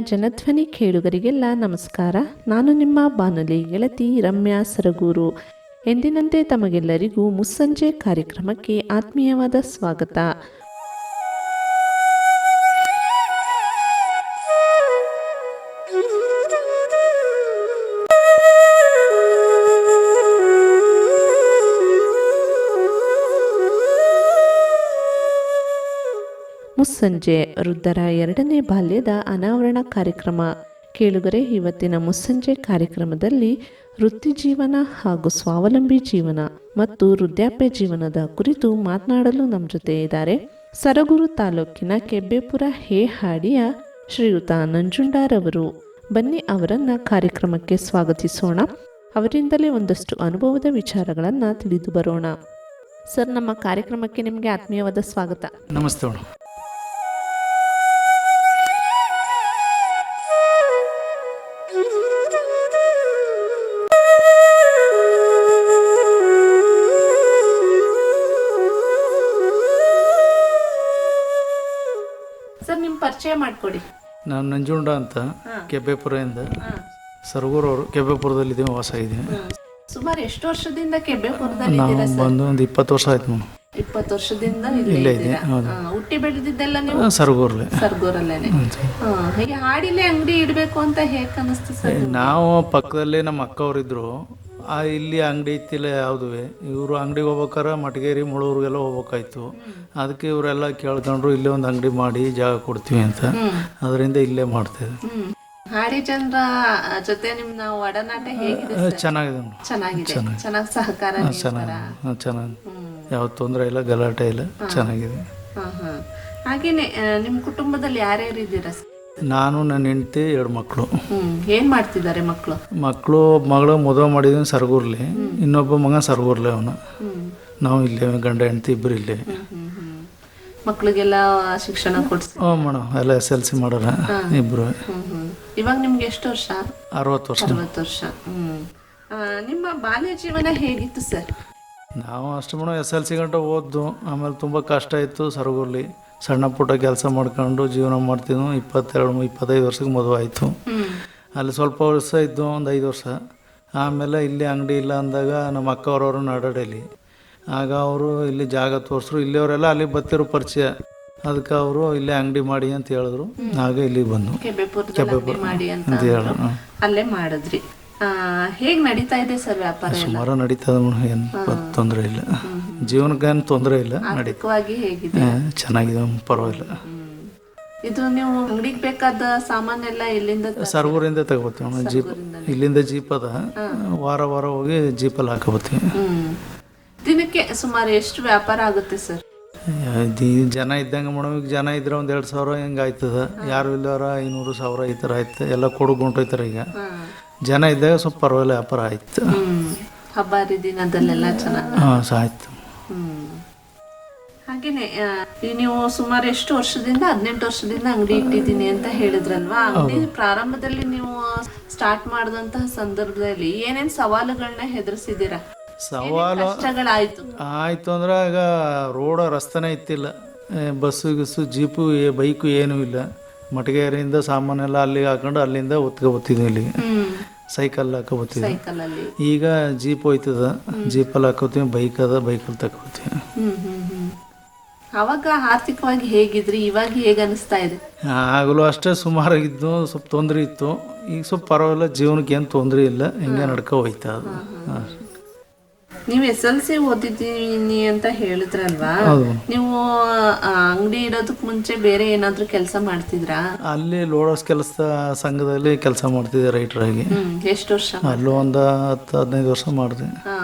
ಜನಧ್ವನಿ ಕೇಳುಗರಿಗೆಲ್ಲ ನಮಸ್ಕಾರ. ನಾನು ನಿಮ್ಮ ಬಾನುಲಿ ಗೆಳತಿ ರಮ್ಯಾ ಸರಗೂರು. ಎಂದಿನಂತೆ ತಮಗೆಲ್ಲರಿಗೂ ಮುಸ್ಸಂಜೆ ಕಾರ್ಯಕ್ರಮಕ್ಕೆ ಆತ್ಮೀಯವಾದ ಸ್ವಾಗತ. ಮುಸ್ಸಂಜೆ ವೃದ್ಧರ ಎರಡನೇ ಬಾಲ್ಯದ ಅನಾವರಣ ಕಾರ್ಯಕ್ರಮ. ಕೇಳುಗರೆ, ಇವತ್ತಿನ ಮುಸ್ಸಂಜೆ ಕಾರ್ಯಕ್ರಮದಲ್ಲಿ ವೃತ್ತಿಜೀವನ ಹಾಗೂ ಸ್ವಾವಲಂಬಿ ಜೀವನ ಮತ್ತು ವೃದ್ಧಾಪ್ಯ ಜೀವನದ ಕುರಿತು ಮಾತನಾಡಲು ನಮ್ಮ ಜೊತೆ ಇದ್ದಾರೆ ಸರಗೂರು ತಾಲೂಕಿನ ಕೆಬ್ಬೆಪುರ ಹೇಹಾಡಿಯ ಶ್ರೀಯುತ ನಂಜುಂಡಾರವರು. ಬನ್ನಿ ಅವರನ್ನ ಕಾರ್ಯಕ್ರಮಕ್ಕೆ ಸ್ವಾಗತಿಸೋಣ. ಅವರಿಂದಲೇ ಒಂದಷ್ಟು ಅನುಭವದ ವಿಚಾರಗಳನ್ನು ತಿಳಿದು ಬರೋಣ. ಸರ್, ನಮ್ಮ ಕಾರ್ಯಕ್ರಮಕ್ಕೆ ನಿಮಗೆ ಆತ್ಮೀಯವಾದ ಸ್ವಾಗತ. ನಮಸ್ತೆ ಪರಿಚಯ ಮಾಡಿಕೊಡಿ. ನಾನು ನಂಜುಂಡ ಅಂತ ಕೆಬ್ಬೆಪುರದಿಂದ ಸರ್ಗೂರು ಅವರು ಕೆಬ್ಬೆಪುರದಲ್ಲಿದ್ದೀವಿ ವಾಸ ಇದ್ದೀವಿ ಸುಮಾರು ಎಷ್ಟು ವರ್ಷದಿಂದ ಕೆಬ್ಬೆಪುರದಲ್ಲಿ ನಾವು ಬಂದು ಒಂದು ಇಪ್ಪತ್ತು ವರ್ಷ ಆಯ್ತು ಮೇಡಮ್. ಇಪ್ಪತ್ತು ವರ್ಷದಿಂದ ಇಲ್ಲೇ ಇದೆ ಹುಟ್ಟಿ ಬೆಳೆದಿದ್ದೆಲ್ಲ ನೀವು? ಸರ್ಗೂರಲ್ಲೇ. ಸರ್ಗೂರಲ್ಲೇನೆ. ಹೀಗೆ ಹಾಡಿಲೆ ಅಂಗಡಿ ಇಡಬೇಕು ಅಂತ ಹೇಗೆ ಅನಿಸ್ತು ಸರ್ ನಾವು ಪಕ್ಕದಲ್ಲೇ ನಮ್ಮ ಅಕ್ಕವ್ರಿದ್ರು. ಆ ಇಲ್ಲಿ ಅಂಗಡಿ ಇತ್ತಿಲ್ಲ ಯಾವುದುವೆ ಇವರು ಅಂಗಡಿಗೆ ಹೋಗ್ಬೇಕಾರ ಮಟಗೇರಿ ಮುಳೂರಿಗೆಲ್ಲ ಹೋಗ್ಬೇಕಾಯ್ತು. ಅದಕ್ಕೆ ಇವರೆಲ್ಲ ಕೇಳ್ಕೊಂಡ್ರು ಇಲ್ಲೇ ಒಂದು ಅಂಗಡಿ ಮಾಡಿ ಜಾಗ ಕೊಡ್ತೀವಿ ಅಂತ. ಅದರಿಂದ ಇಲ್ಲೇ ಮಾಡ್ತೇವೆ ಹ್ಮ್. ಹಾಡಿ ಜೊತೆ ನಿಮ್ಮ ಒಡನಾಟ ಹೇಗಿದೆ ಚೆನ್ನಾಗಿದೆ ಚೆನ್ನಾಗಿದೆ. ಚೆನ್ನಾಗಿ ಸಹಕಾರ ಚೆನ್ನಾಗಿ ಚೆನ್ನಾಗಿ ಯಾವ ತೊಂದರೆ ಇಲ್ಲ ಗಲಾಟೆ ಇಲ್ಲ ಚೆನ್ನಾಗಿದೆ. ಹಾಗೇನೆ ನಿಮ್ಮ ಕುಟುಂಬದಲ್ಲಿ ಯಾರ್ಯಾರು ಇದ್ದೀರಾ? ನಾನು ನನ್ನ ಹೆಂಡತಿ ಎರಡು ಮಕ್ಕಳು ಏನ್ ಮಾಡ್ತಿದ್ದಾರೆ ಮಕ್ಕಳು ಮಕ್ಕಳು ಮಗಳು ಮದುವೆ ಮಾಡಿದ್ದೀನಿ ಸರ್ಗೂರ್ಲಿ. ಇನ್ನೊಬ್ಬ ಮಗ ಸರ್ಗೂರ್ಲಿ ಅವನು. ನಾವು ಇಲ್ಲೇ ಗಂಡ ಹೆಂಡತಿ ಇಬ್ಬರು ಇಲ್ಲೇ. ಮಕ್ಕಳಿಗೆಲ್ಲ ಶಿಕ್ಷಣ ಕೊಡ್ಸಿ ಹ್ಞೂ ಮೇಡಮ್ ಎಲ್ಲ ಎಸ್ ಎಲ್ ಸಿ ಮಾಡೋರ ಇಬ್ಬರು ಇವಾಗ ನಿಮ್ಗೆ ಎಷ್ಟು ವರ್ಷ? ಅರವತ್ತು ವರ್ಷ. ಅರವತ್ತು ವರ್ಷ. ಹ್ಮ್. ಆ, ನಿಮ್ಮ ಬಾಲ್ಯ ಜೀವನ ಹೇಗಿತ್ತು ಸರ್? ನಾವು ಅಷ್ಟು ಮೇಡಮ್ ಎಸ್ ಎಲ್ ಸಿ ಗಂಟ ಓದ್ದು. ಆಮೇಲೆ ತುಂಬ ಕಷ್ಟ ಇತ್ತು ಸರಗೂರ್ಲಿ. ಸಣ್ಣ ಪುಟ್ಟ ಕೆಲಸ ಮಾಡ್ಕೊಂಡು ಜೀವನ ಮಾಡ್ತಿದ್ವು ಇಪ್ಪತ್ತೆರಡು ಇಪ್ಪತ್ತೈದು ವರ್ಷಕ್ಕೆ ಮದುವೆ ಆಯಿತು. ಅಲ್ಲಿ ಸ್ವಲ್ಪ ವರ್ಷ ಇದ್ದು ಒಂದು ಐದು ವರ್ಷ. ಆಮೇಲೆ ಇಲ್ಲಿ ಅಂಗಡಿ ಇಲ್ಲ ಅಂದಾಗ ನಮ್ಮ ಅಕ್ಕವ್ರವರು ನಡಡಲಿ. ಆಗ ಅವರು ಇಲ್ಲಿ ಜಾಗ ತೋರಿಸ್ರು. ಇಲ್ಲಿಯವರೆಲ್ಲ ಅಲ್ಲಿ ಬತ್ತಿರೋ ಪರಿಚಯ. ಅದಕ್ಕೆ ಅವರು ಇಲ್ಲೇ ಅಂಗಡಿ ಮಾಡಿ ಅಂತ ಹೇಳಿದ್ರು. ಆಗ ಇಲ್ಲಿಗೆ ಬಂದು. ಕೆಬ್ಬೆಪುರದಲ್ಲಿ ಮಾಡಿ ಅಂತ ಅಲ್ಲೇ ಮಾಡಿದ್ರಿ. ಹೇಗೆ ನಡೀತಾ ಇದೆ ಸರ್ ವ್ಯಾಪಾರ ಸುಮಾರು ನಡೀತಾ ಏನು ತೊಂದರೆ ಇಲ್ಲ. ಜೀವನಕ್ಕೆ ಏನು ತೊಂದರೆ ಇಲ್ಲ ಆರ್ಥಿಕವಾಗಿ ಹೇಗಿದೆ? ಚೆನ್ನಾಗಿದೆ ಪರವಾಗಿಲ್ಲ. ಇದು ನೀವು ಅಂಗಡಿಗೆ ಬೇಕಾದ ಸಾಮಾನೆಲ್ಲ ಎಲ್ಲಿಂದ ಸರ್ವರಿಂದ ತಗೋತೀವಿ ನಾವು. ಜೀಪ್ ಇಲ್ಲಿಂದ ಜೀಪ್ ಅದ. ವಾರ ವಾರ ಹೋಗಿ ಜೀಪಲ್ಲಿ ಹಾಕೋಬತ್ತೀವಿ. ಹ್ಮ್. ದಿನಕ್ಕೆ ಸುಮಾರು ಎಷ್ಟು ವ್ಯಾಪಾರ ಆಗುತ್ತೆ ಸರ್? ಜನ ಇದ್ದಂಗೆ ಮೇಡಮ್ ಈಗ ಜನ ಇದ್ರೆ ಒಂದು ಎರಡು ಸಾವಿರ ಹಿಂಗೆ ಆಯ್ತದ? ಯಾರು ಇಲ್ಲವ್ರ ಐನೂರು ಸಾವಿರ ಈ ಥರ ಆಯ್ತು. ಎಲ್ಲ ಕೊಡು ಹೊಂಟೋಯ್ತಾರೆ ಈಗ. ಜನ ಇದ್ದಾಗ ಸ್ವಲ್ಪ ಪರವಾಗಿಲ್ಲ ವ್ಯಾಪಾರ ಆಯ್ತು. ಹಬ್ಬ ಹರಿದಿನದಲ್ಲೆಲ್ಲ ಚೆನ್ನಾಗಿ ಹಾಂ ಆಯ್ತು. ಹಾಗೇನೆ ನೀವು ಸುಮಾರು ಎಷ್ಟು ವರ್ಷದಿಂದ ಹದಿನೆಂಟು ವರ್ಷದಿಂದ ಅಂಗಡಿ ಇಟ್ಟಿದ್ದೀನಿ ಅಂತ ಹೇಳಿದ್ರಲ್ವಾ? ಅಂಗಡಿ ಪ್ರಾರಂಭದಲ್ಲಿ ನೀವು ಸ್ಟಾರ್ಟ್ ಮಾಡಿದಂತಹ ಸಂದರ್ಭದಲ್ಲಿ ಏನೇನ್ ಸವಾಲುಗಳನ್ನ ಹೆದರ್ಸಿದ್ದೀರಾ ಸವಾಲು ಆಯ್ತು ಅಂದ್ರೆ ಈಗ ರೋಡ ರಸ್ತೆನೇ ಇತ್ತಿಲ್ಲ. ಬಸ್ಸು ಗಿಸ್ಸು ಜೀಪು ಬೈಕು ಏನೂ ಇಲ್ಲ. ಮಟಗೇರಿಯಿಂದ ಸಾಮಾನೆಲ್ಲ ಅಲ್ಲಿಗೆ ಹಾಕೊಂಡು ಅಲ್ಲಿಂದ ಒತ್ಕೊಬತ್ತಿದ್ವಿ ಇಲ್ಲಿಗೆ. ಹ್ಮ್. ಸೈಕಲ್ ಹಾಕೋಬತ್ತಿದ್ವಿ ಈಗ ಜೀಪ್ ಹೋಯ್ತದ. ಜೀಪಲ್ಲಿ ಹಾಕೋತೀವಿ ಬೈಕ್ ಅದ ಬೈಕಲ್ಲಿ ತಗೋತೀವಿ ಹ್ಮ್. ಅವಾಗ ಆರ್ಥಿಕವಾಗಿ ಹೇಗಿದ್ರಿ? ಇವಾಗ ಹೇಗೆ ಅನಿಸ್ತಾ ಇದೆ? ಆಗಲೂ ಅಷ್ಟೇ ಸುಮಾರಾಗಿದ್ದು ಸ್ವಲ್ಪ ತೊಂದರೆ ಇತ್ತು. ಈಗ ಸ್ವಲ್ಪ ಪರವಾಗಿಲ್ಲ ಜೀವನಕ್ಕೆ ಏನು ತೊಂದರೆ ಇಲ್ಲ ಹಿಂಗೆ ನಡ್ಕೊ ಹೋಯ್ತಾ ಅದು. ನೀವು ಎಸ್ ಎಲ್ ಸಿ ಓದಿದ್ದೀನಿ ಅಂತ ಹೇಳಿದ್ರಲ್ವಾ? ಹೌದು. ನೀವು ಅಂಗಡಿ ಇಡೋದಕ್ ಮುಂಚೆ ಬೇರೆ ಏನಾದ್ರೂ ಕೆಲಸ ಮಾಡ್ತಿದ್ರಾ? ಅಲ್ಲಿ ಲೋಡೋಸ್ ಕೆಲಸ ಸಂಘದಲ್ಲಿ ಕೆಲಸ ಮಾಡ್ತಿದ್ದೆ ರೈಟ್ರಾಗಿ ಹ್ಮ್ ಎಷ್ಟು ವರ್ಷ? ಅಲ್ಲೂ ಒಂದು ಹತ್ತು ಹದಿನೈದು ವರ್ಷ ಮಾಡಿದೆ. ಹಾ.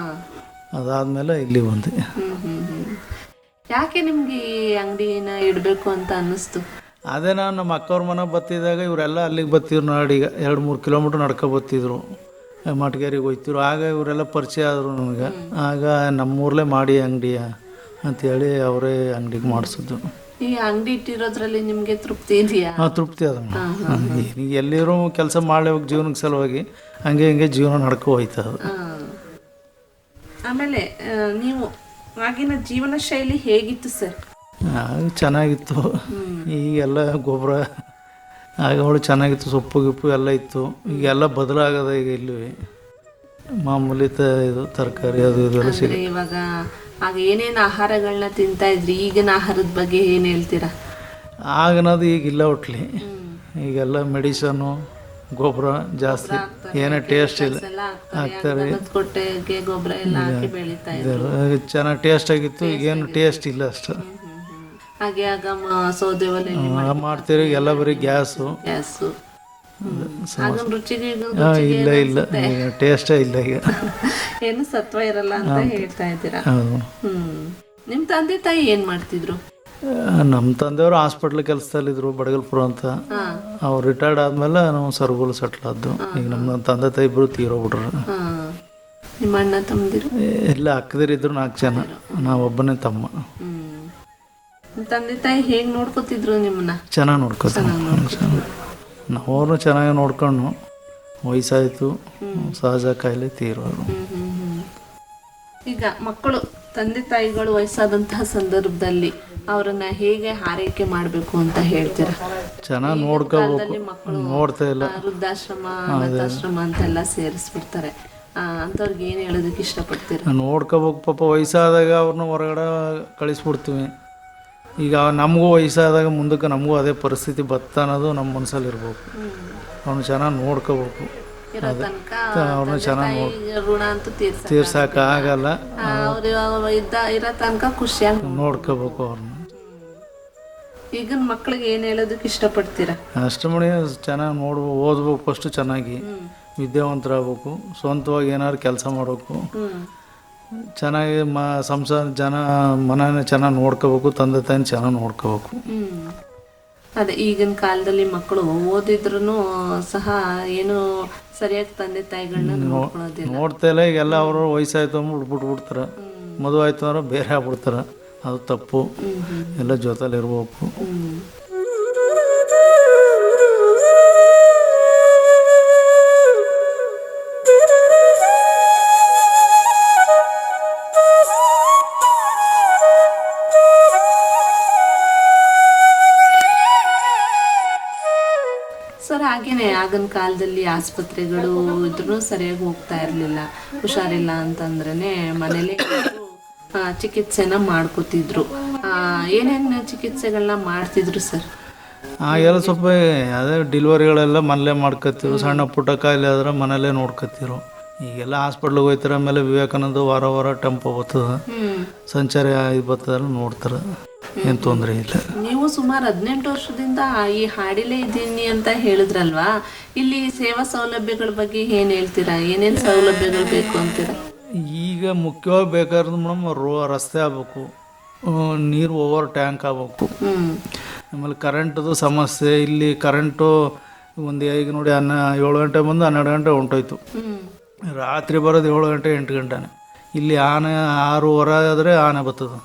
ಅದಾದಮೇಲೆ ಇಲ್ಲಿ ಬಂದೆ. ಹ್ಮ್ ಹ್ಮ್ ಹ್ಮ್. ಯಾಕೆ ನಿಮ್ಗೆ ಈ ಅಂಗಡಿನ ಇಡಬೇಕು ಅಂತ ಅನ್ನಿಸ್ತು? ಅದೇ ನಾನು ನಮ್ಮ ಅಕ್ಕವ್ರ ಮನೆ ಬತ್ತಿದಾಗ ಇವರೆಲ್ಲ ಅಲ್ಲಿಗೆ ಬತ್ತಿದ್ರು ಈಗ ಎರಡು ಮೂರು ಕಿಲೋಮೀಟ್ರ್ ನಡ್ಕೊ ಬತ್ತಿದ್ರು ಮಟ್ಗೇರಿಗೆ ಹೋಗ್ತಿದ್ರು ಆಗ ಇವರೆಲ್ಲ ಪರಿಚಯ ಆದರು ನನಗೆ ಆಗ ನಮ್ಮೂರಲ್ಲೇ ಮಾಡಿ ಅಂಗಡಿಯ ಅಂತೇಳಿ ಅವರೇ ಅಂಗಡಿಗೆ ಮಾಡಿಸಿದ್ರು ಈ ಅಂಗಡಿ ಇಟ್ಟಿರೋದ್ರಲ್ಲಿ ನಿಮಗೆ ತೃಪ್ತಿ ಇದೆಯಾ? ಹಾಂ ತೃಪ್ತಿ ಅದ ಈಗ ಎಲ್ಲಿರೋ ಕೆಲಸ ಮಾಡ್ಲೇಬೇಕು ಜೀವನಕ್ಕೆ ಸಲುವಾಗಿ ಹಂಗೆ ಹಿಂಗೆ ಜೀವನ ನಡ್ಕೊ ಹೋಯ್ತದ. ಅದು ಆಮೇಲೆ ನೀವು ಆಗಿನ ಜೀವನ ಶೈಲಿ ಹೇಗಿತ್ತು ಸರ್? ಚೆನ್ನಾಗಿತ್ತು. ಈಗೆಲ್ಲ ಗೊಬ್ಬರ ಆಗ ಅವಳು ಚೆನ್ನಾಗಿತ್ತು ಸೊಪ್ಪು ಗಿಪ್ಪು ಎಲ್ಲ ಇತ್ತು. ಈಗೆಲ್ಲ ಬದಲಾಗದ ಈಗ ಇಲ್ಲಿ. ಮಾಮೂಲಿ ತ ಇದು ತರಕಾರಿ ಅದು ಇದೆಲ್ಲ ಸಿಗ ಅಂದ್ರೆ ಇವಾಗ ಆಗ ಏನೇನು ಆಹಾರಗಳನ್ನ ತಿಂತಾ ಇದ್ರಿ? ಈಗಿನ ಆಹಾರದ ಬಗ್ಗೆ ಏನು ಹೇಳ್ತೀರಾ? ಆಗನದು ಈಗ ಇಲ್ಲ ಒಟ್ಲಿ ಈಗೆಲ್ಲ ಮೆಡಿಸನ್ನು ಗೊಬ್ಬರ ಜಾಸ್ತಿ ಏನೇ ಟೇಸ್ಟ್ ಇಲ್ಲ ಹಾಕ್ತಾರೆ ದನದ ಕೊಟ್ಟೆಗೆ ಗೊಬ್ಬರ ಎಲ್ಲ ಹಾಕಿ ಬೆಳಿತಾ ಇದ್ರು. ಇದೆಲ್ಲ ಚೆನ್ನಾಗಿ ಟೇಸ್ಟ್ ಆಗಿತ್ತು ಈಗೇನು ಟೇಸ್ಟ್ ಇಲ್ಲ ಅಷ್ಟು. ಹಾಗೆ ಆಗ ಮ- ಸೌದೆ ಒಲೆ ಆ, ಮಾಡ್ತೀವಿ ಎಲ್ಲ ಬರೀ ಗ್ಯಾಸು. ಗ್ಯಾಸು. ಇಲ್ಲ ಇಲ್ಲ. ಟೇಸ್ಟೇ ಇಲ್ಲ ಈಗ. ಏನು ಸತ್ವ ಇರಲ್ಲ ಅಂತ ಹೇಳ್ತಾ ಇದ್ದೀರಾ? ಹೌದು. ಹ್ಮ್. ನಿಮ್ ತಂದೆ ತಾಯಿ ಏನ್ ಮಾಡ್ತಿದ್ರು? ನಮ್ಮ ತಂದೆಯವರು ಹಾಸ್ಪಿಟ್ಲ್ ಕೆಲಸದಲ್ಲಿದ್ದರು ಬಡಗಲ್ಪುರ ಅಂತ. ಅವ್ರು ರಿಟೈರ್ಡ್ ಆದಮೇಲೆ ನಾವು ಸರ್ಗುಲ್ ಸೆಟ್ಲ್ ಆದ್ದು. ಈಗ ನಮ್ಮ ತಂದೆ ತಾಯಿ ಇಬ್ಬರು ತೀರೋಗ್ಬಿಟ್ರು ನಿಮ್ಮ ಅಣ್ಣ ತಮ್ಮದಿರು? ಎಲ್ಲ ಅಕ್ಕದಿರಿದ್ರು ನಾಲ್ಕು ಜನ. ನಾವೊಬ್ಬನೇ ತಮ್ಮ. ಹ್ಮ್. ತಂದೆ ತಾಯಿ ಹೇಗೆ ನೋಡ್ಕೋತಿದ್ರು ನಿಮ್ಮನ್ನ? ಚೆನ್ನಾಗಿ ನೋಡ್ಕೋತಾರೆ ನಾವು ಚೆನ್ನಾಗಿ. ನೋಡ್ಕೊಂಡು ವಯಸ್ಸಾಯಿತು. ಸಹಜ ಕಾಯಿಲೆ ತೀರೋರು ಈಗ ಮಕ್ಕಳು ತಂದೆ ತಾಯಿಗಳು ವಯಸ್ಸಾದಂತಹ ಸಂದರ್ಭದಲ್ಲಿ ಅವರನ್ನ ಹೇಗೆ ಆರೈಕೆ ಮಾಡಬೇಕು ಅಂತ ಹೇಳ್ತೀರಾ? ಚೆನ್ನಾಗಿ ನೋಡ್ಕೋಬೇಕು. ಮಕ್ಕಳು ನೋಡ್ತಾ ಇಲ್ಲ. ವೃದ್ಧಾಶ್ರಮ ಅನಾಥಾಶ್ರಮ ಅಂತೆಲ್ಲ ಸೇರಿಸ್ಬಿಡ್ತಾರೆ. ಅಂಥವ್ರಿಗೆ ಏನು ಹೇಳೋದಕ್ಕೆ ಇಷ್ಟಪಡ್ತೀರಾ? ನೋಡ್ಕೋಬೇಕು. ಪಾಪ ವಯಸ್ಸಾದಾಗ ಅವ್ರನ್ನ ಹೊರಗಡೆ ಕಳಿಸ್ಬಿಡ್ತೀವಿ. ಈಗ ನಮಗೂ ವಯಸ್ಸಾದಾಗ ಮುಂದಕ್ಕೆ ನಮಗೂ ಅದೇ ಪರಿಸ್ಥಿತಿ ಬತ್ತ ಅನ್ನೋದು ನಮ್ಮ ಮನಸ್ಸಲ್ಲಿರ್ಬೇಕು ಅವ್ನು ಚೆನ್ನಾಗಿ ನೋಡ್ಕೋಬೇಕು. ಇರೋ ತನಕ ಅವ್ರನ್ನ ಚೆನ್ನಾಗಿ ಋಣ ಅಂತೂ ತೀರ್ಸಕ್ ಆಗಲ್ಲ. ಅವ್ರು ಇದ್ದ ಇರೋ ತನಕ ಖುಷಿಯಾಗಿ ನೋಡ್- ನೋಡ್ಕೋಬೇಕು ಅವ್ರನ್ನ. ಈಗಿನ ಮಕ್ಳಿಗೆ ಏನು ಹೇಳೋದಕ್ಕೆ ಇಷ್ಟಪಡ್ತೀರಾ? ಅಷ್ಟು ಮಣಿ ಚೆನ್ನಾಗಿ ನೋಡ್ಬೇಕು ಓದ್ಬೇಕು ಫಸ್ಟ್ ಚೆನ್ನಾಗಿ. ವಿದ್ಯಾವಂತರಾಗಬೇಕು. ಸ್ವಂತವಾಗಿ ಏನಾದ್ರು ಕೆಲಸ ಮಾಡಬೇಕು. ಚೆನ್ನಾಗಿ ಮ ಸಂಸಾರ ಜನ ಮನೇನ ಚೆನ್ನಾಗಿ ನೋಡ್ಕೋಬೇಕು ತಂದೆ ತಾಯಿನ ಚೆನ್ನಾಗಿ ನೋಡ್ಕೋಬೇಕು. ಅದೇ ಈಗಿನ ಕಾಲದಲ್ಲಿ ಮಕ್ಕಳು ಓದಿದ್ರು ಸಹ ಏನು ಸರಿಯಾಗಿ ತಂದೆ ತಾಯಿಗಳನ್ನ ನೋಡ್ಕೊಳ್ಳೋದಿಲ್ಲ. ನೋಡ್ತಾ ಇಲ್ಲ ಈಗೆಲ್ಲ ಅವರು ವಯಸ್ಸಾಯ್ತು ಅಂದ್ರೆ ಬಿಟ್ಬಿಡ್ತಾರೆ ಮದುವೆ ಆಯ್ತು ಅಂದ್ರೆ ಬೇರೆ ಆಗ್ಬಿಡ್ತಾರೆ. ಅದು ತಪ್ಪು. ಎಲ್ಲ ಜೊತೆಲಿ ಇರ್ಬೇಕು. ಹಾಗೇನೆ ಆಗಿನ ಕಾಲದಲ್ಲಿ ಆಸ್ಪತ್ರೆಗಳು ಇದ್ರೂ ಸರಿಯಾಗಿ ಹೋಗ್ತಾ ಇರಲಿಲ್ಲ. ಹುಷಾರಿಲ್ಲ ಅಂತಂದ್ರೆ ಮನೇಲಿ ಚಿಕಿತ್ಸೆನ ಮಾಡ್ಕೋತಿದ್ರು. ಏನೇನ್ ಚಿಕಿತ್ಸೆಗಳನ್ನ ಮಾಡ್ತಿದ್ರು ಸರ್? ಎಲ್ಲ ಸ್ವಲ್ಪ ಅದೇ ಡಿಲಿವರಿಗಳೆಲ್ಲ ಮನೇಲೇ ಮಾಡ್ಕೊತಿರು ಸಣ್ಣ ಪುಟ್ಟ ಕಾಯಿಲೆ ಆದ್ರೆ ಮನೇಲೇ ನೋಡ್ಕೊತಿರು ಈಗೆಲ್ಲ ಹಾಸ್ಪಿಟ್ಲಿಗೆ ಹೋಗ್ತಾರೆ ಆಮೇಲೆ ವಿವೇಕಾನಂದ ವಾರ ವಾರ ಟೆಂಪೋ ಬರ್ತದೆ. ಸಂಚಾರಿ ಇದು ಬರ್ತದಲ್ಲ ನೋಡ್ತಾರೆ. ಏನು ತೊಂದರೆ ಇಲ್ಲ. ನೀವು ಸುಮಾರು ಹದಿನೆಂಟು ವರ್ಷದಿಂದ ಈ ಹಾಡಿಲೇ ಇದ್ದೀನಿ ಅಂತ ಹೇಳಿದ್ರಲ್ವಾ? ಇಲ್ಲಿ ಸೇವಾ ಸೌಲಭ್ಯಗಳ ಬಗ್ಗೆ ಏನು ಹೇಳ್ತೀರಾ? ಏನೇನು ಸೌಲಭ್ಯಗಳು ಬೇಕು ಅಂತೀರಾ? ಈಗ ಮುಖ್ಯವಾಗಿ ಬೇಕಾದ್ರೆ ಮೇಡಮ್ ರೋ ರಸ್ತೆ ಆಗ್ಬೇಕು. ನೀರು ಓವರ್ ಟ್ಯಾಂಕ್ ಆಗ್ಬೇಕು. ಆಮೇಲೆ ಕರೆಂಟ್ದು ಸಮಸ್ಯೆ ಇಲ್ಲಿ ಕರೆಂಟು ಒಂದು ಈಗ ನೋಡಿ ಹನ್ನ ಏಳು ಗಂಟೆ ಬಂದು ಹನ್ನೆರಡು ಗಂಟೆ ಹೊಂಟೋಯ್ತು ರಾತ್ರಿ ಬರೋದು ಏಳು ಗಂಟೆ ಎಂಟು ಗಂಟೆನೇ. ಇಲ್ಲಿ ಆನೆ ಆರೂವರೆ ಆದರೆ ಆನೆ ಬರ್ತದೆ.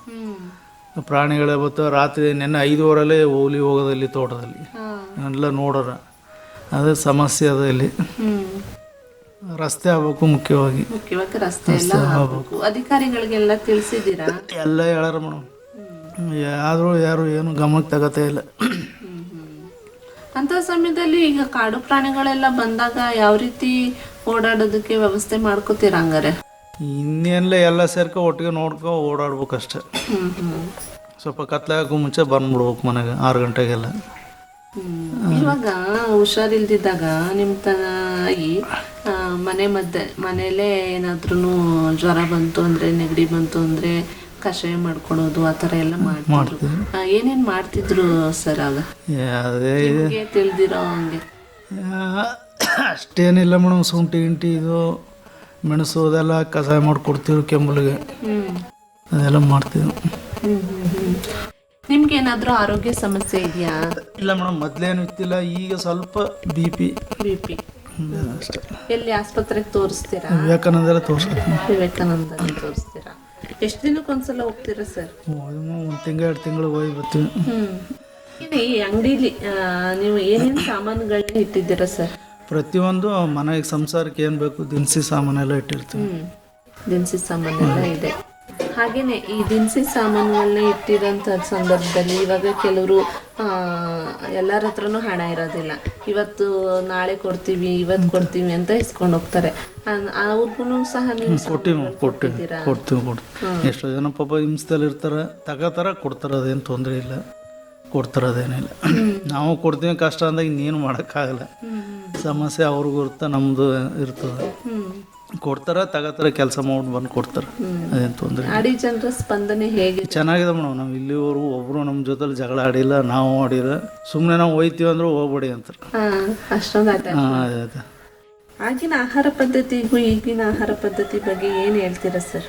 ಪ್ರಾಣಿಗಳೇ ಮತ್ತು ರಾತ್ರಿ ನೆನ್ನೆ ಐದುವರೆಲ್ಲೇ ಹೋಲಿ ಹೋಗೋದಲ್ಲಿ ತೋಟದಲ್ಲಿ. ಎಲ್ಲ ನೋಡೋರ. ಅದೇ ಸಮಸ್ಯೆ ಅದ ಇಲ್ಲಿ. ರಸ್ತೆ ಆಗ್ಬೇಕು ಮುಖ್ಯವಾಗಿ. ಮುಖ್ಯವಾಗಿ ರಸ್ತೆ ಎಲ್ಲ ಆಗ್ಬೇಕು. ಅಧಿಕಾರಿಗಳಿಗೆಲ್ಲ ತಿಳಿಸಿದ್ದೀರಾ? ಎಲ್ಲ ಹೇಳಾರ ಮೇಡಮ್ ಆದರೂ ಯಾರು ಏನು ಗಮನಕ್ಕೆ ತಗತ್ತೆ ಇಲ್ಲ. ಅಂತ ಸಮಯದಲ್ಲಿ ಈಗ ಕಾಡು ಪ್ರಾಣಿಗಳೆಲ್ಲ ಬಂದಾಗ ಯಾವ ರೀತಿ ಓಡಾಡೋದಕ್ಕೆ ವ್ಯವಸ್ಥೆ ಮಾಡ್ಕೋತೀರಾ ಹಂಗಾರೆ? ಇನ್ನೇನಲ್ಲ ಎಲ್ಲ ಸೇರ್ಕೊ ಒಟ್ಟಿಗೆ ನೋಡ್ಕೊ ಓಡಾಡ್ಬೇಕಷ್ಟೆ. ಸ್ವಲ್ಪ ಕತ್ಲಾಗಕ್ಕೂ ಮುಂಚೆ ಬಂದ್ಬಿಡ್ಬೇಕು ಮನೆಗೆ ಆರು ಗಂಟೆಗೆಲ್ಲ. ಇವಾಗ ಹುಷಾರಿಲ್ದಿದ್ದಾಗ ನಿಮ್ಮ ತಾಯಿ ಮನೆ ಮದ್ದೆ ಮನೆಯಲ್ಲೇ ಏನಾದ್ರೂ ಜ್ವರ ಬಂತು ಅಂದ್ರೆ ನೆಗಡಿ ಬಂತು ಅಂದ್ರೆ ಕಷಾಯ ಮಾಡ್ಕೊಡೋದು ಆ ಥರ ಎಲ್ಲ ಮಾಡ್ತಿದ್ರು. ಏನೇನು ಮಾಡ್ತಿದ್ರು ಸರ್ ಆಗ? ತಿಳಿದಿರೋ ಹಂಗೆ. ಅಷ್ಟೇನಿಲ್ಲ ಮೇಡಮ್ ಶುಂಠಿ ಗಿಂಟಿ ಇದು. ಮೆಣಸು ಅದೆಲ್ಲ ಕಷಾಯ ಮಾಡಿಕೊಡ್ತೀವಿ ಕೆಂಬಲಿಗೆ ಅದೆಲ್ಲ ಮಾಡ್ತೀವಿ. ನಿಮ್ಗೆ ನಿಮ್ಗೇನಾದ್ರೂ ಆರೋಗ್ಯ ಸಮಸ್ಯೆ ಇದೆಯಾ? ಇಲ್ಲ ಮೇಡಮ್ ಮೊದ್ಲೇನು ಇತ್ತಿಲ್ಲ ಈಗ ಸ್ವಲ್ಪ ಬಿ ಪಿ ಬಿ ಪಿ ಅಷ್ಟೇ. ಎಲ್ಲಿ ಆಸ್ಪತ್ರೆಗೆ ತೋರಿಸ್ತೀರಾ? ವಿವೇಕಾನಂದರ ತೋರಿಸ್ತೀನಿ. ವಿವೇಕಾನಂದ ತೋರಿಸ್ತೀರಾ? ಎಷ್ಟು ದಿನಕ್ಕೊಂದ್ಸಲ ಹೋಗ್ತೀರಾ ಸರ್? ಒಂದು ತಿಂಗಳು ಎರಡು ತಿಂಗಳು ಹೋಗಿ ಬರ್ತೀವಿ. ಹ್ಮ್. ಈ ಅಂಗಡಿಲಿ ನೀವು ಏನೇನು ಸಾಮಾನುಗಳನ್ನ ಇಟ್ಟಿದ್ದೀರಾ ಸರ್? ಪ್ರತಿಯೊಂದು ಮನೆಗೆ ಸಂಸಾರಕ್ಕೆ ಏನು ಬೇಕು ದಿನಸಿ ಸಾಮಾನೆಲ್ಲ ಇಟ್ಟಿರ್ತೀವಿ. ದಿನಸಿ ದಿನಸಿ ಸಾಮಾನೆಲ್ಲ ಇದೆ. ಹಾಗೇನೆ ಈ ದಿನಸಿ ಸಾಮಾನುಗಳನ್ನ ಇಟ್ಟಿರೋಂಥ ಸಂದರ್ಭದಲ್ಲಿ ಇವಾಗ ಕೆಲವರು ಎಲ್ಲರ ಹತ್ರನು ಹಣ ಇರೋದಿಲ್ಲ. ಇವತ್ತು ನಾಳೆ ಕೊಡ್ತೀವಿ ಇವತ್ತು ಕೊಡ್ತೀವಿ ಅಂತ ಇಸ್ಕೊಂಡು ಹೋಗ್ತಾರೆ. ಅವ್ರಿಗೂ ಸಹ ನೀವು ಕೊಟ್ಟಿವಿ ಕೊಟ್ಟಿವಿ? ಕೊಡ್ತೀವಿ ಕೊಡ್ತೀವಿ ಎಷ್ಟೋ ಜನ ಪಾಪ ಹಿಂಸದಲ್ಲಿ ಇರ್ತಾರೆ. ತಗೋತಾರ ಕೊಡ್ತಾರೆ ಅದೇನು ತೊಂದರೆ ಇಲ್ಲ. ಕೊಡ್ತಾರೋದೇನಿಲ್ಲ ನಾವು ಕೊಡ್ತೀವಿ ಕಷ್ಟ ಅಂದಾಗ ಇನ್ನೇನು ಮಾಡೋಕ್ಕಾಗಲ್ಲ. ಸಮಸ್ಯೆ ಅವ್ರಿಗೂ ಇರ್ತ ನಮ್ಮದು ಇರ್ತದೆ. ಕೊಡ್ತಾರ ತಗೋತಾರೆ ಕೆಲಸ ಮಾಡಿ ಬಂದು ಕೊಡ್ತಾರೆ. ಅದೇನು ತೊಂದರೆ ಆಡಿ ಜನರ ಸ್ಪಂದನೆ ಹೇಗೆ? ಚೆನ್ನಾಗಿದೆ ಮೇಡಮ್ ನಾವು ಇಲ್ಲಿವರೆಗೂ ಒಬ್ಬರು ನಮ್ಮ ಜೊತೆಲಿ ಜಗಳ ಆಡಿಲ್ಲ ನಾವು ಆಡಿಲ್ಲ. ಸುಮ್ಮನೆ ನಾವು ಹೋಯ್ತೀವಿ ಅಂದ್ರೆ ಹೋಗ್ಬೇಡಿ ಅಂತಾರೆ. ಅಷ್ಟೊಂದು ಹಾಂ ಅದೇ ಅದೇ. ಆಗಿನ ಆಹಾರ ಪದ್ಧತಿಗೂ ಈಗಿನ ಆಹಾರ ಪದ್ಧತಿ ಬಗ್ಗೆ ಏನು ಹೇಳ್ತೀರಾ ಸರ್?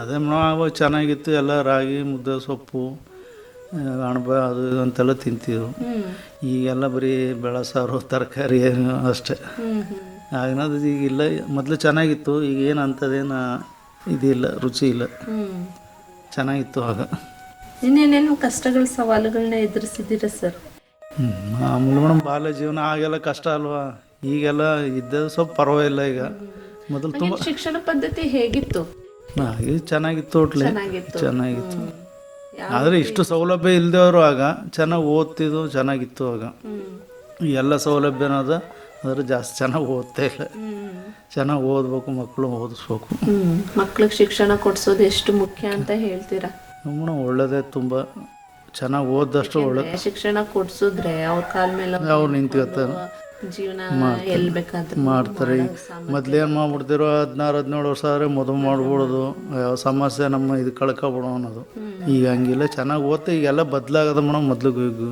ಅದೇ ನಾವು ಚೆನ್ನಾಗಿತ್ತು ಎಲ್ಲ ರಾಗಿ ಮುದ್ದೆ ಸೊಪ್ಪು. ಅಣಬೆ ಅದು ಇದು ಅಂತೆಲ್ಲ ತಿಂತಿದ್ರು ಹ್ಮ್. ಈಗೆಲ್ಲ ಬರೀ ಬೆಳಸಾರು ತರಕಾರಿ ಅಷ್ಟೇ. ಆಗಿನದು ಈಗ ಇಲ್ಲ ಮೊದಲು ಚೆನ್ನಾಗಿತ್ತು ಈಗ ಏನು ಅಂಥದ್ದೇನು ಇದಿಲ್ಲ ರುಚಿ ಇಲ್ಲ. ಚೆನ್ನಾಗಿತ್ತು ಆಗ. ಇನ್ನೇನೇನು ಕಷ್ಟಗಳು ಸವಾಲುಗಳನ್ನ ಎದುರಿಸಿದ್ದೀರಾ ಸರ್? ಮಾಮೂಲು ಮೇಡಮ್ ಬಾಲ್ಯ ಜೀವನ ಆಗೆಲ್ಲ ಕಷ್ಟ ಅಲ್ವಾ? ಈಗೆಲ್ಲ ಇದ್ದದ್ದು ಸ್ವಲ್ಪ ಪರವಾಗಿಲ್ಲ ಈಗ. ಮೊದಲು ತುಂಬ ಶಿಕ್ಷಣ ಪದ್ಧತಿ ಹೇಗಿತ್ತು? ಹಾಗೆ ಚೆನ್ನಾಗಿತ್ತು ಒಟ್ಲಿ. ಚೆನ್ನಾಗಿತ್ತು. ಆದರೆ ಇಷ್ಟು ಸೌಲಭ್ಯ ಇಲ್ಲದವರು ಆಗ ಚೆನ್ನಾಗಿ ಓದ್ತಿದ್ದು ಚೆನ್ನಾಗಿತ್ತು ಆಗ. ಎಲ್ಲ ಸೌಲಭ್ಯನೂ ಅದ ಆದರೆ ಜಾಸ್ತಿ ಚೆನ್ನಾಗಿ ಓದ್ತಾ ಇಲ್ಲ. ಚೆನ್ನಾಗಿ ಓದ್ಬೇಕು ಮಕ್ಕಳು ಓದಿಸ್ಬೇಕು. ಮಕ್ಳಿಗೆ ಶಿಕ್ಷಣ ಕೊಡ್ಸೋದು ಎಷ್ಟು ಮುಖ್ಯ ಅಂತ ಹೇಳ್ತೀರಾ? ನಮ್ಮನ್ನ ಒಳ್ಳೇದೇ ತುಂಬ. ಚೆನ್ನಾಗಿ ಓದ್ದಷ್ಟು ಒಳ್ಳೆ ಶಿಕ್ಷಣ ಕೊಡಿಸಿದ್ರೆ ಅವ್ರ ಕಾಲ ಮೇಲೆ ಅವ್ರು ಅವ್ರು ನಿಂತ್ಕೊತಾರೆ ಜೀವನ ಬೇಕಾದ್ರೂ ಮಾಡ್ತಾರೆ. ಮೊದ್ಲೇನು ಮಾಡ್ಬಿಡ್ತಿರೋ ಹದಿನಾರು ಹದಿನೇಳು ವರ್ಷ ಆದರೆ ಮದುವೆ ಮಾಡ್ಬಿಡೋದು. ಯಾವ ಸಮಸ್ಯೆ ನಮ್ಮ ಇದು ಕಳ್ಕೊಬಿಡೋ ಅನ್ನೋದು. ಈಗ ಹಂಗಿಲ್ಲ ಚೆನ್ನಾಗಿ ಓದ್ತಾ ಈಗೆಲ್ಲ ಬದಲಾಗದ ಮೇಡಮ್ ಮೊದ್ಲಿಗೂ ಈಗ.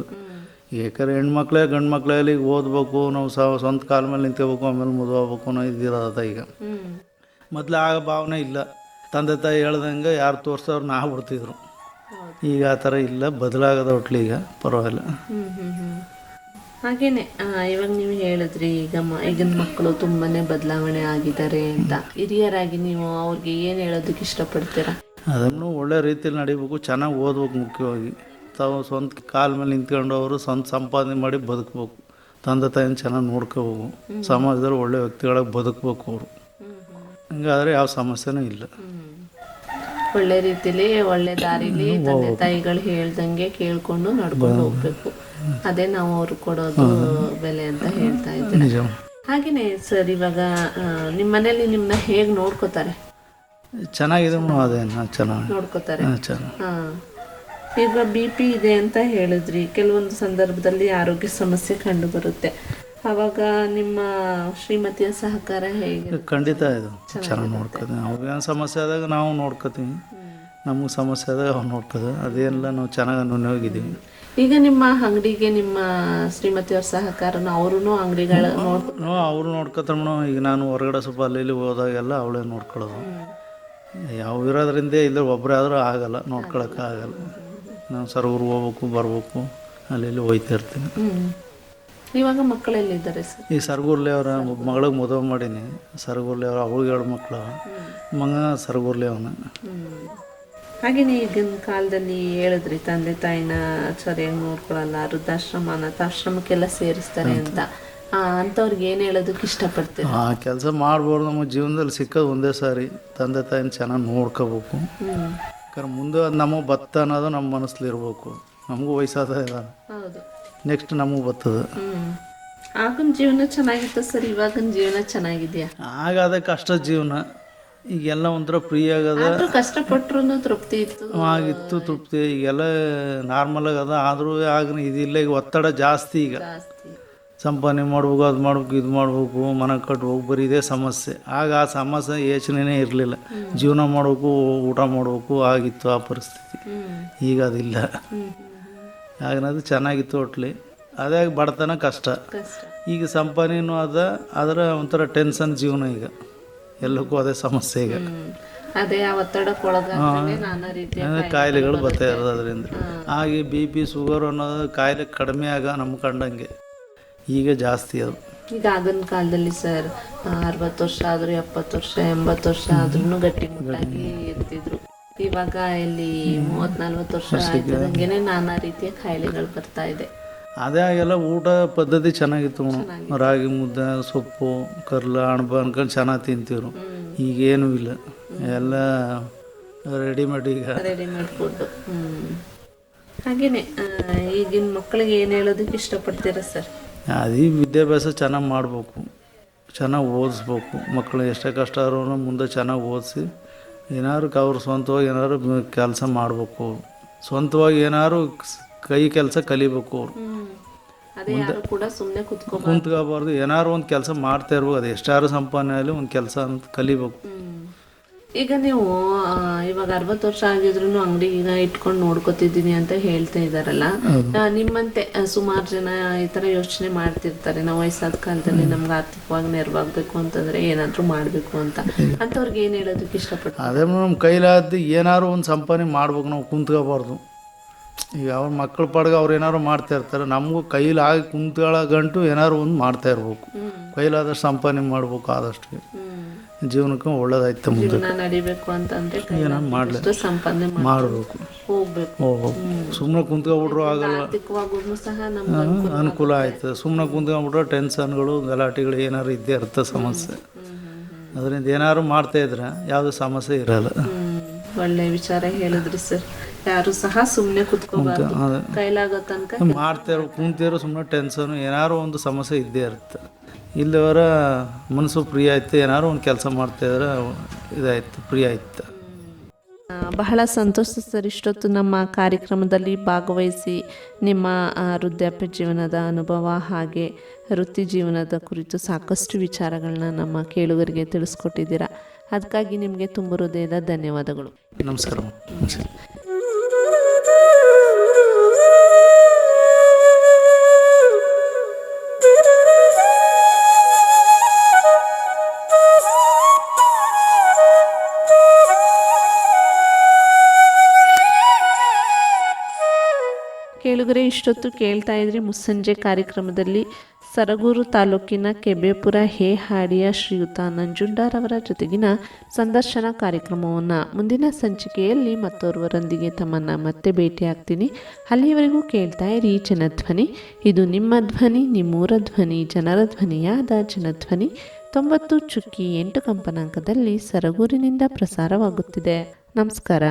ಯಾಕಂದ್ರೆ ಹೆಣ್ಮಕ್ಳೇ ಗಂಡು ಮಕ್ಳೇ ಈಗ ಓದ್ಬೇಕು ನಾವು ಸ ಸ್ವಂತ ಕಾಲ ಮೇಲೆ ನಿಂತ್ಕೋಬೇಕು ಆಮೇಲೆ ಮದುವೆ ಆಗ್ಬೇಕು ಅನ್ನೋ ಇದಿರೋದ ಈಗ. ಮೊದಲು ಮೊದ್ಲು ಆಗ ಭಾವನೆ ಇಲ್ಲ. ತಂದೆ ತಾಯಿ ಹೇಳ್ದಂಗೆ ಯಾರು ತೋರಿಸೋರು ನಾ ಬಿಡ್ತಿದ್ರು ಈಗ ಆ ಥರ ಇಲ್ಲ ಬದಲಾಗದ ಹೊಟ್ಲಿ ಈಗ ಪರವಾಗಿಲ್ಲ. ಹಾಗೇನೆ ಇವಾಗ ನೀವು ಹೇಳಿದ್ರಿ ಈಗ ಈಗಿನ ಮಕ್ಕಳು ತುಂಬಾನೇ ಬದಲಾವಣೆ ಆಗಿದ್ದಾರೆ ಅಂತ. ಹಿರಿಯರಾಗಿ ನೀವು ಅವ್ರಿಗೆ ಏನು ಹೇಳೋದಕ್ಕೆ ಇಷ್ಟಪಡ್ತೀರಾ? ಅದನ್ನು ಒಳ್ಳೆ ರೀತಿಯಲ್ಲಿ ನಡಿಬೇಕು ಚೆನ್ನಾಗಿ ಓದ್ಬೇಕು ಮುಖ್ಯವಾಗಿ. ತಾವು ಸ್ವಂತ ಕಾಲ ಮೇಲೆ ನಿಂತ್ಕೊಂಡು ಅವರು ಸ್ವಂತ ಸಂಪಾದನೆ ಮಾಡಿ ಬದುಕಬೇಕು. ತಂದೆ ತಾಯಿನ ಚೆನ್ನಾಗಿ ನೋಡ್ಕೋಬೇಕು. ಸಮಾಜದಲ್ಲಿ ಒಳ್ಳೆ ವ್ಯಕ್ತಿಗಳಾಗಿ ಬದುಕಬೇಕು ಅವರು. ಹಂಗಾದ್ರೆ ಯಾವ ಸಮಸ್ಯೆನೂ ಇಲ್ಲ. ಒಳ್ಳೆ ರೀತಿಲಿ ಒಳ್ಳೆ ದಾರಿಲಿ ತಂದೆ ತಾಯಿಗಳು ಹೇಳ್ದಂಗೆ ಕೇಳ್ಕೊಂಡು ನಡ್ಕೊಂಡು ಹೋಗ್ಬೇಕು. ಅದೇ ನಾವು ಅವ್ರು ಕೊಡೋದು ಬೆಲೆ ಅಂತ ಹೇಳ್ತಾ ಇದ್ದೀರಾ ನಿಜ. ಹಾಗೇನೆ ಸರ್ ಇವಾಗ ನಿಮ್ಮ ಮನೇಲಿ ನಿಮ್ಮನ್ನ ಹೇಗ್ ನೋಡ್ಕೋತಾರೆ? ಚೆನ್ನಾಗಿದೆ ನೋಡ್ಕೋತಾರೆ. ಈಗ ಬಿ ಪಿ ಇದೆ ಅಂತ ಹೇಳಿದ್ರಿ. ಕೆಲವೊಂದು ಸಂದರ್ಭದಲ್ಲಿ ಆರೋಗ್ಯ ಸಮಸ್ಯೆ ಕಂಡು ಬರುತ್ತೆ. ಅವಾಗ ನಿಮ್ಮ ಶ್ರೀಮತಿಯ ಸಹಕಾರ ಹೇಗೆ? ಖಂಡಿತ ಇದು. ಚೆನ್ನಾಗಿ ನೋಡ್ಕೋತೀವಿ ಅವ್ರಿಗೇನು ಸಮಸ್ಯೆ ಆದಾಗ ನಾವು ನೋಡ್ಕೋತೀವಿ ನಮಗೆ ಸಮಸ್ಯೆ ಆದಾಗ ಅವ್ರು ನೋಡ್ಕೋದು ಅದೇನೆಲ್ಲ ನಾವು ಚೆನ್ನಾಗಿ ಅನುಭವಿದ್ದೀವಿ ಈಗ ನಿಮ್ಮ ಅಂಗಡಿಗೆ ನಿಮ್ಮ ಶ್ರೀಮತಿಯವ್ರ ಸಹಕಾರನ ಅವರು ಅಂಗಡಿಗಳ ಅವ್ರು ನೋಡ್ಕೊತಾರೆ ಮೇಡಮ್. ಈಗ ನಾನು ಹೊರಗಡೆ ಸ್ವಲ್ಪ ಅಲ್ಲಿ ಇಲ್ಲಿ ಹೋದಾಗೆಲ್ಲ ಅವಳೇ ನೋಡ್ಕೊಳ್ಳೋದು. ಯಾವ ಇರೋದ್ರಿಂದ ಇಲ್ಲ ಒಬ್ಬರೇ ಆದರೂ ಆಗಲ್ಲ. ನೋಡ್ಕೊಳಕ್ಕೆ ಆಗಲ್ಲ. ನಾವು ಸರ್ವರ್ಗೆ ಹೋಗ್ಬೇಕು ಬರ್ಬೇಕು ಅಲ್ಲಿ ಇಲ್ಲಿ ಹೋಯ್ತಾ ಇರ್ತೀನಿ. ಇವಾಗ ಮಕ್ಕಳೆಲ್ಲಿದ್ದಾರೆ ಸರ್. ಈ ಸರ್ಗೂರ್ಲಿ ಅವರ ಮಗಳಿಗೆ ಮದುವೆ ಮಾಡೀನಿ. ಸರ್ಗೂರ್ಲಿ ಅವರ ಅವಳಿಗೆ ಎರಡು ಮಕ್ಕಳು ಮಗ ಸರ್ಗೂರ್ಲಿ ಅವನ. ಹಾಗೆಯೇ ಹಾಗೇನೆ ಈಗಿನ ಕಾಲದಲ್ಲಿ ಹೇಳಿದ್ರಿ ತಂದೆ ತಾಯಿನ ಸರಿಯಾಗಿ ನೋಡ್ಕೊಳಲ್ಲ ವೃದ್ಧಾಶ್ರಮ ಅನಾಥಾಶ್ರಮಕ್ಕೆಲ್ಲ ಸೇರಿಸ್ತಾರೆ ಅಂತ. ಅಂಥವ್ರಿಗೆ ಏನು ಹೇಳೋದಕ್ಕೆ ಇಷ್ಟಪಡ್ತೀವಿ ಆ ಕೆಲಸ ಮಾಡ್ಬೋದು. ನಮ್ಮ ಜೀವನದಲ್ಲಿ ಸಿಕ್ಕೋದು ಒಂದೇ ಸಾರಿ. ತಂದೆ ತಾಯಿನ ಚೆನ್ನಾಗಿ ನೋಡ್ಕೋಬೇಕು. ಯಾಕಂದ್ರೆ ಮುಂದೆ ಅದು ನಮಗೆ ಬತ್ತ ಅನ್ನೋದು ನಮ್ಮ ಮನಸ್ಸಲ್ಲಿರ್ಬೇಕು ನಮಗೂ ವಯಸ್ಸಾದ ಇದ್ದಾರೆ ಹೌದು. ನೆಕ್ಸ್ಟ್ ನಮಗೆ ಬರ್ತದೆ. ಆಗಿನ ಜೀವನ ಚೆನ್ನಾಗಿತ್ತು ಸರ್ ಇವಾಗಿನ ಜೀವನ ಚೆನ್ನಾಗಿದೆಯಾ? ಆಗ ಅದೇ ಕಷ್ಟ ಜೀವನ. ಈಗೆಲ್ಲ ಒಂಥರ ಫ್ರೀ ಆಗದ. ಕಷ್ಟಪಟ್ಟರು ಕಷ್ಟಪಟ್ರು ತೃಪ್ತಿ ಇತ್ತು. ಆಗಿತ್ತು ತೃಪ್ತಿ. ಈಗೆಲ್ಲ ನಾರ್ಮಲ್ ಆಗದ ಆದರೂ ಆಗ ಇದಿಲ್ಲ. ಈಗ ಒತ್ತಡ ಜಾಸ್ತಿ ಈಗ. ಸಂಪಾದನೆ ಮಾಡ್ಬೇಕು ಅದು ಮಾಡ್ಬೇಕು ಇದು ಮಾಡ್ಬೇಕು ಮನೆ ಕಟ್ಬೇಕು ಬರೀ ಇದೇ ಸಮಸ್ಯೆ. ಆಗ ಆ ಸಮಸ್ಯೆ ಯೋಚನೆನೇ ಇರಲಿಲ್ಲ. ಜೀವನ ಮಾಡಬೇಕು ಊಟ ಮಾಡಬೇಕು ಆಗಿತ್ತು ಆ ಪರಿಸ್ಥಿತಿ. ಈಗ ಅದಿಲ್ಲ. ಆಗಿನದು ಚೆನ್ನಾಗಿತ್ತು ಹೋಟ್ಲಿ ಅದೇ ಬಡತನ ಕಷ್ಟ. ಈಗ ಸಂಪಾದನೆನೂ ಅದ ಅದರ ಒಂಥರ ಟೆನ್ಷನ್ ಜೀವನ ಈಗ. ಎಲ್ಲಕ್ಕೂ ಅದೇ ಸಮಸ್ಯೆ ಈಗ. ಅದೇ ಕಾಯಿಲೆಗಳು ಬರ್ತಾ ಇರೋದು ಅದರಿಂದ ಹಾಗೆ ಬಿ ಪಿ ಶುಗರ್ ಅನ್ನೋದು ಕಾಯಿಲೆ ಕಡಿಮೆ ಆಗ ನಮ್ಮ ಕಂಡಂಗೆ. ಈಗ ಜಾಸ್ತಿ ಅದು. ಈಗ ಆಗಿನ ಕಾಲದಲ್ಲಿ ಸರ್ ಅರವತ್ತು ವರ್ಷ ಆದ್ರೂ ಎಪ್ಪತ್ತು ವರ್ಷ ಎಂಬತ್ತು ವರ್ಷ ಆದ್ರೂ ಗಟ್ಟಿ ಇರ್ತಿದ್ರು. ಇವಾಗ ಇಲ್ಲಿ ಮೂವತ್ ನಲ್ವತ್ತು ವರ್ಷ ಆಯ್ತದಂಗೆನೆ ನಾನಾ ರೀತಿಯ ಕಾಯಿಲೆಗಳು ಬರ್ತಾ ಇದೆ. ಅದೇ ಆಗೆಲ್ಲ ಊಟ ಪದ್ಧತಿ ಚೆನ್ನಾಗಿತ್ತು ರಾಗಿ ಮುದ್ದೆ ಸೊಪ್ಪು ಕರ್ಲ ಅಣಬ ಅನ್ಕೊಂಡು ಚೆನ್ನಾಗಿ ತಿಂತೀವ್ರು ಈಗೇನು ಇಲ್ಲ. ಎಲ್ಲ ರೆಡಿಮೇಡ್ ಈಗ. ರೆಡಿಮೇಡ್ ಫುಡ್ ಹಾಗೇನೆ ಈಗಿನ ಮಕ್ಕಳಿಗೆ ಏನು ಹೇಳೋದಕ್ಕೆ ಇಷ್ಟಪಡ್ತೀರಾ ಸರ್? ಅದೇ ವಿದ್ಯಾಭ್ಯಾಸ ಚೆನ್ನಾಗಿ ಮಾಡಬೇಕು. ಚೆನ್ನಾಗಿ ಓದಿಸ್ಬೇಕು. ಮಕ್ಕಳು ಎಷ್ಟೇ ಕಷ್ಟ ಆದ್ರೂ ಮುಂದೆ ಚೆನ್ನಾಗಿ ಓದಿಸಿ ಏನಾದ್ರು ಅವ್ರು ಸ್ವಂತವಾಗಿ ಏನಾದ್ರು ಕೆಲಸ ಮಾಡಬೇಕು. ಸ್ವಂತವಾಗಿ ಏನಾದ್ರು ಕೈ ಕೆಲಸ ಕಲಿಬೇಕು. ಅವರು ಕುಂತ್ಕೋಬಾರ್ದು. ಏನಾದ್ರು ಒಂದು ಕೆಲಸ ಮಾಡ್ತಾ ಇರ್ಬೋದು ಅದು ಎಷ್ಟಾದ್ರು ಸಂಪಾದನೆ ಆಗಲಿ ಒಂದು ಕೆಲಸ ಅಂತ ಕಲಿಬೇಕು. ಈಗ ನೀವು ಇವಾಗ ಅರವತ್ತು ವರ್ಷ ಆಗಿದ್ರು ಅಂಗಡಿ ಈಗ ಇಟ್ಕೊಂಡು ನೋಡ್ಕೋತಿದ್ದೀನಿ ಅಂತ ಹೇಳ್ತಾ ಇದಾರಲ್ಲ. ನಿಮ್ಮಂತೆ ಸುಮಾರು ಜನ ಈ ತರ ಯೋಚನೆ ಮಾಡ್ತಿರ್ತಾರೆ. ನಾವು ವಯಸ್ಸಾದ ಕಾಲದಲ್ಲಿ ನಮ್ಗೆ ಆರ್ಥಿಕವಾಗಿ ನೆರವಾಗಬೇಕು ಅಂತಂದ್ರೆ ಏನಾದ್ರೂ ಮಾಡ್ಬೇಕು ಅಂತ. ಅಂತವ್ರಿಗೆ ಏನ್ ಹೇಳೋದಕ್ಕೆ ಇಷ್ಟಪಡ್ತಾರೆ? ಅದೇ ನಮ್ಮ ಕೈಲಾದ ಏನಾದ್ರು ಒಂದು ಸಂಪಾದನೆ ಮಾಡ್ಬೇಕು ನಾವು ಕುಂತ್ಕೋಬಾರ್ದು. ಈಗ ಅವ್ರ ಮಕ್ಕಳ ಪಡ್ಗ ಅವ್ರು ಏನಾದ್ರು ಮಾಡ್ತಾ ಇರ್ತಾರೆ. ನಮಗೂ ಕೈಲಾಗಿ ಕುಂತ್ಕೊಳ್ಳೋ ಗಂಟು ಏನಾದ್ರು ಒಂದು ಮಾಡ್ತಾ ಇರ್ಬೇಕು. ಕೈಲಾದಷ್ಟು ಸಂಪಾದನೆ ಮಾಡ್ಬೇಕು ಆದಷ್ಟು ಜೀವನಕ್ಕೆ ಒಳ್ಳೇದಾಯ್ತು ಮುಂದೆ. ನಡಿಬೇಕು ಅಂತಂದ್ರೆ ಏನಾದ್ರು ಮಾಡ್ಲಿ. ಸಂಪಾದನೆ ಮಾಡಿ ಮಾಡಬೇಕು. ಹೋಗ್ಬೇಕು. ಹೋಗ್ಬೇಕು. ಸುಮ್ಮನೆ ಕುಂತ್ಕೊಂಡ್ಬಿಟ್ರು ಆಗಲ್ಲ. ಅನುಕೂಲ ಆಯ್ತು. ಸುಮ್ಮನೆ ಕುಂತ್ಕೊಂಡ್ಬಿಟ್ರೆ ಟೆನ್ಷನ್ಗಳು ಗಲಾಟೆಗಳು ಏನಾದ್ರು ಇದ್ದೇ ಇರುತ್ತೆ ಸಮಸ್ಯೆ. ಅದರಿಂದ ಏನಾದ್ರು ಮಾಡ್ತಾ ಇದ್ರೆ ಯಾವುದೇ ಸಮಸ್ಯೆ ಇರಲ್ಲ. ಒಳ್ಳೆ ವಿಚಾರ ಹೇಳಿದ್ರಿ ಸರ್. ಯಾರು ಸಹ ಸುಮ್ಮನೆ ಕುತ್ಕೋಬಾರ್ದು. ಕೈಲಾಗೋ ತನಕ ಮಾಡ್ತಾ ಕುಂತಿರೋ ಸುಮ್ಮನೆ ಟೆನ್ಷನ್ ಏನಾರು ಒಂದು ಸಮಸ್ಯೆ ಇದ್ದೇ ಇರುತ್ತೆ. ಇಲ್ಲಿವರ ಮನಸ್ಸು ಫ್ರೀ ಆಯ್ತು ಏನಾದ್ರು ಒಂದು ಕೆಲಸ ಮಾಡ್ತಾಯಿದ್ರೆ ಇದಾಯ್ತು ಫ್ರೀ ಆಯ್ತು ಬಹಳ ಸಂತೋಷ ಸರ್ ಇಷ್ಟೊತ್ತು ನಮ್ಮ ಕಾರ್ಯಕ್ರಮದಲ್ಲಿ ಭಾಗವಹಿಸಿ ನಿಮ್ಮ ವೃದ್ಧಾಪ್ಯ ಜೀವನದ ಅನುಭವ ಹಾಗೆ ವೃತ್ತಿ ಜೀವನದ ಕುರಿತು ಸಾಕಷ್ಟು ವಿಚಾರಗಳನ್ನ ನಮ್ಮ ಕೇಳುಗರಿಗೆ ತಿಳಿಸ್ಕೊಟ್ಟಿದ್ದೀರಾ. ಅದಕ್ಕಾಗಿ ನಿಮಗೆ ತುಂಬ ಹೃದಯದ ಧನ್ಯವಾದಗಳು. ನಮಸ್ಕಾರ. ಕೇಳುಗರೆ, ಇಷ್ಟೊತ್ತು ಕೇಳ್ತಾ ಇದ್ರಿ ಮುಸ್ಸಂಜೆ ಕಾರ್ಯಕ್ರಮದಲ್ಲಿ ಸರಗೂರು ತಾಲೂಕಿನ ಕೆಬೇಪುರ ಹೇಹಾಡಿಯ ಶ್ರೀಯುತ ನಂಜುಂಡಾರವರ ಜೊತೆಗಿನ ಸಂದರ್ಶನ ಕಾರ್ಯಕ್ರಮವನ್ನು ಮುಂದಿನ ಸಂಚಿಕೆಯಲ್ಲಿ ಮತ್ತೋರ್ವರೊಂದಿಗೆ ತಮ್ಮನ್ನು ಮತ್ತೆ ಭೇಟಿಯಾಗ್ತೀನಿ. ಅಲ್ಲಿಯವರೆಗೂ ಕೇಳ್ತಾ ಇರಿ ಜನಧ್ವನಿ. ಇದು ನಿಮ್ಮ ಧ್ವನಿ, ನಿಮ್ಮೂರ ಧ್ವನಿ, ಜನರ ಧ್ವನಿಯಾದ ಜನಧ್ವನಿ. ತೊಂಬತ್ತು ಚುಕ್ಕಿ ಎಂಟು ಕಂಪನಾಂಕದಲ್ಲಿ ಸರಗೂರಿನಿಂದ ಪ್ರಸಾರವಾಗುತ್ತಿದೆ. ನಮಸ್ಕಾರ.